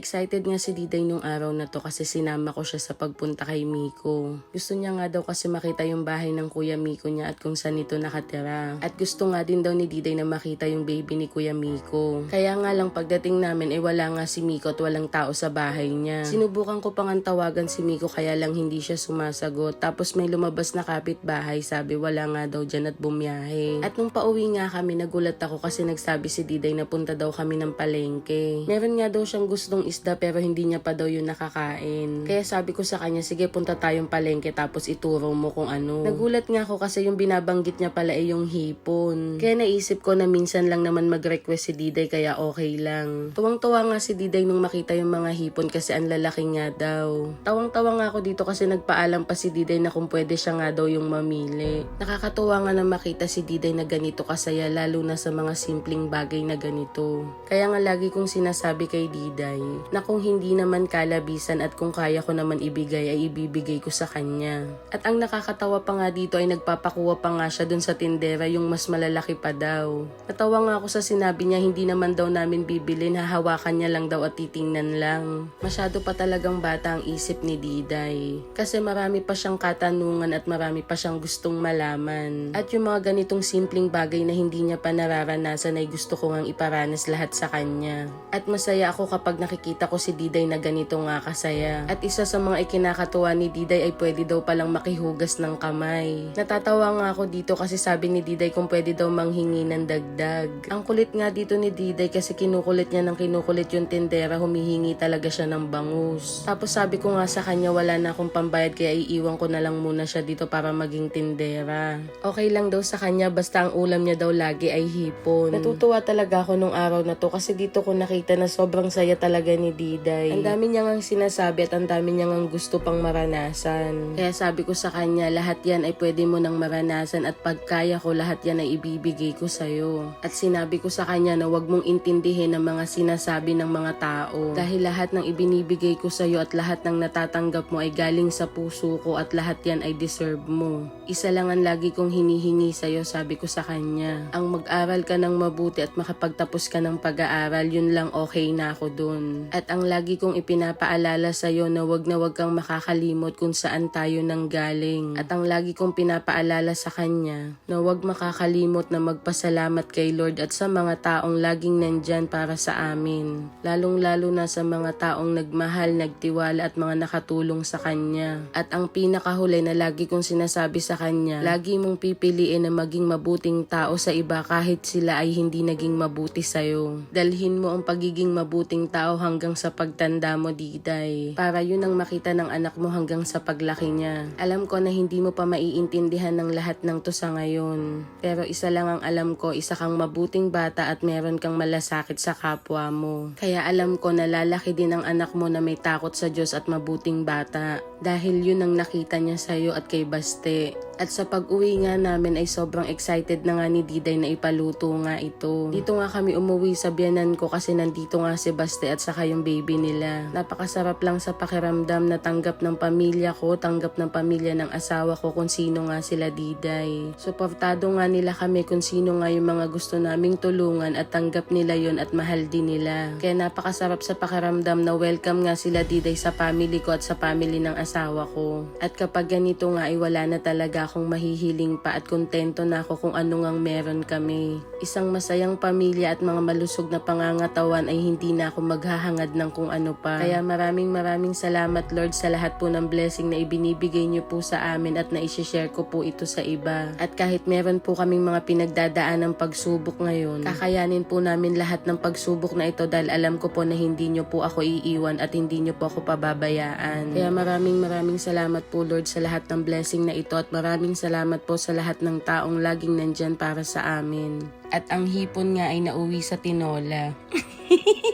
Excited nga si Diday nung araw na to kasi sinama ko siya sa pagpunta kay Miko. Gusto niya nga daw kasi makita yung bahay ng Kuya Miko niya at kung saan ito nakatira. At gusto nga din daw ni Diday na makita yung baby ni Kuya Miko. Kaya nga lang pagdating namin eh wala nga si Miko at walang tao sa bahay niya. Sinubukan ko pang ang tawagan si Miko kaya lang hindi siya sumasagot. Tapos may lumabas na kapitbahay sabi wala nga daw dyan at bumiyahe. At nung pauwi nga kami nagulat ako kasi nagsabi si Diday na punta daw kami ng palengke. Meron nga daw siyang gustong isda pero hindi niya pa daw yun nakakain. Kaya sabi ko sa kanya, sige punta tayong palengke tapos ituro mo kung ano. Nagulat nga ako kasi yung binabanggit niya pala ay yung hipon. Kaya naisip ko na minsan lang naman mag-request si Diday kaya okay lang. Tuwang-tuwa nga si Diday nung makita yung mga hipon kasi ang lalaki nga daw. Tawang-tawa nga ako dito kasi nagpaalam pa si Diday na kung pwede siya nga daw yung mamili. Nakakatuwa nga na makita si Diday na ganito kasaya lalo na sa mga simpleng bagay na ganito. Kaya nga lagi kong sinasabi kay Diday na kung hindi naman kalabisan at kung kaya ko naman ibigay ay ibibigay ko sa kanya. At ang nakakatawa pa nga dito ay nagpapakuha pa nga siya dun sa tindera yung mas malalaki pa daw. Natawa nga ako sa sinabi niya hindi naman daw namin bibilin hahawakan niya lang daw at titingnan lang. Masyado pa talagang bata ang isip ni Diday. Kasi marami pa siyang katanungan at marami pa siyang gustong malaman. At yung mga ganitong simpleng bagay na hindi niya pa nararanasan ay gusto ko ngang iparanas lahat sa kanya. At masaya ako kapag nakikita ko si Diday na ganito nga kasaya. At isa sa mga ikinakatuwa ni Diday ay pwede daw palang makihugas ng kamay. Natatawa nga ako dito kasi sabi ni Diday kung pwede daw manghingi ng dagdag. Ang kulit nga dito ni Diday kasi kinukulit niya ng kinukulit yung tindera, humihingi talaga siya ng bangus. Tapos sabi ko nga sa kanya wala na akong pambayad kaya iiwan ko na lang muna siya dito para maging tindera. Okay lang daw sa kanya basta ang ulam niya daw lagi ay hipon. Natutuwa talaga ako nung araw na to kasi dito ko nakita na sobrang saya talaga ni Diday. Ang dami niya ngang sinasabi at ang dami niya ngang gusto pang maranasan. Kaya sabi ko sa kanya lahat yan ay pwede mo nang maranasan at pagkaya ko lahat yan ay ibibigay ko sa'yo. At sinabi ko sa kanya na wag mong intindihin ang mga sinasabi ng mga tao. Dahil lahat ng ibinibigay ko sa'yo at lahat ng natatanggap mo ay galing sa puso ko at lahat yan ay deserve mo. Isa lang ang lagi kong hinihingi sa'yo, sabi ko sa kanya. Ang mag-aral ka ng mabuti at makapagtapos ka ng pag-aaral, yun lang okay na ako dun. At ang lagi kong ipinapaalala sa'yo na wag na wag kang makakalimot kung saan tayo nang galing. At ang lagi kong pinapaalala sa kanya na wag makakalimot na magpasalamat kay Lord at sa mga taong laging nandyan para sa amin. Lalong-lalo na sa mga taong nagmahal, nagtiwala at mga nakatulong sa kanya. At ang pinakahuli na lagi kong sinasabi sa kanya, lagi mong pipiliin na maging mabuting tao sa iba kahit sila ay hindi naging mabuti sa'yo. Dalhin mo ang pagiging mabuting tao hanggang sa pagtanda mo, Diday. Para yun ang makita ng anak mo hanggang sa paglaki niya. Alam ko na hindi mo pa maiintindihan ng lahat ng to sa ngayon. Pero isa lang ang alam ko, isa kang mabuting bata at meron kang malasakit sa kapwa mo. Kaya alam ko na lalaki din ang anak mo na may takot sa Diyos at mabuting bata. Dahil yun ang nakita niya sa'yo at kay Baste. At sa pag-uwi nga namin ay sobrang excited na nga ni Diday na ipaluto nga ito. Dito nga kami umuwi sa biyanan ko kasi nandito nga si Baste at saka yung baby nila. Napakasarap lang sa pakiramdam na tanggap ng pamilya ko, tanggap ng pamilya ng asawa ko kung sino nga sila Diday. Suportado nga nila kami kung sino nga yung mga gusto naming tulungan at tanggap nila yon at mahal din nila. Kaya napakasarap sa pakiramdam na welcome nga sila Diday sa family ko at sa family ng asawa ko. At kapag ganito nga ay wala na talaga akong mahihiling pa at kontento na ako kung ano ngang meron kami. Isang masayang pamilya at mga malusog na pangangatawan ay hindi na ako maghahangad ng kung ano pa. Kaya maraming maraming salamat Lord sa lahat po ng blessing na ibinibigay niyo po sa amin at na share ko po ito sa iba. At kahit meron po kaming mga pinagdadaan ng pagsubok ngayon, kakayanin po namin lahat ng pagsubok na ito dahil alam ko po na hindi niyo po ako iiwan at hindi niyo po ako pababayaan. Kaya maraming maraming salamat po Lord sa lahat ng blessing na ito at maraming salamat po sa lahat ng taong laging nandyan para sa amin. At ang hipon nga ay nauwi sa tinola.